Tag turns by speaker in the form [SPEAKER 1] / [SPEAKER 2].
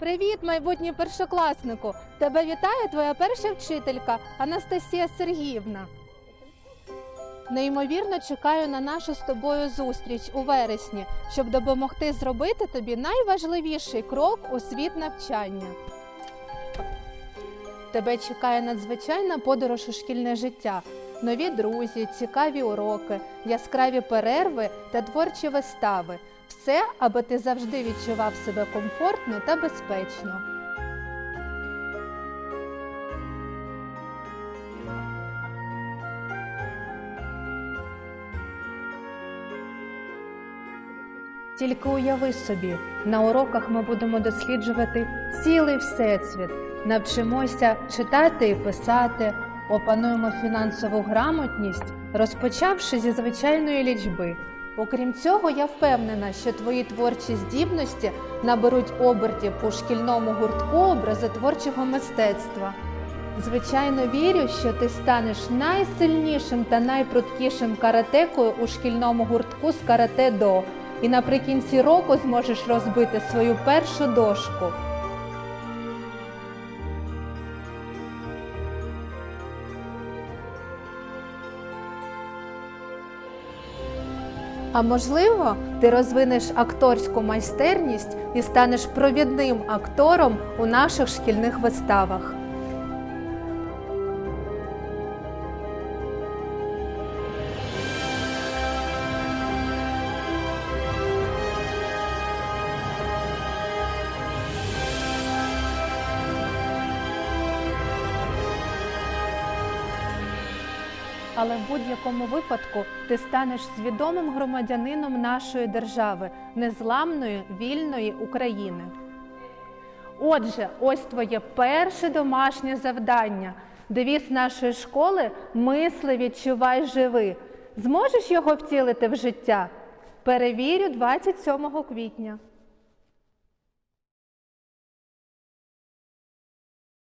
[SPEAKER 1] Привіт, майбутній першокласнику! Тебе вітає твоя перша вчителька Анастасія Сергіївна. Неймовірно чекаю на нашу з тобою зустріч у вересні, щоб допомогти зробити тобі найважливіший крок у світ навчання. Тебе чекає надзвичайна подорож у шкільне життя, нові друзі, цікаві уроки, яскраві перерви та творчі вистави. Все, аби ти завжди відчував себе комфортно та безпечно. Тільки уяви собі, на уроках ми будемо досліджувати цілий всесвіт, навчимося читати і писати, опануємо фінансову грамотність, розпочавши зі звичайної лічби. Окрім цього, я впевнена, що твої творчі здібності наберуть обертів у шкільному гуртку образотворчого мистецтва. Звичайно, вірю, що ти станеш найсильнішим та найпрудкішим каратекою у шкільному гуртку з карате до і наприкінці року зможеш розбити свою першу дошку. А можливо, ти розвинеш акторську майстерність і станеш провідним актором у наших шкільних виставах. Але в будь-якому випадку ти станеш свідомим громадянином нашої держави, незламної вільної України. Отже, ось твоє перше домашнє завдання. Девіз нашої школи Мисли, відчувай, живи. Зможеш його втілити в життя? Перевірю 27 квітня.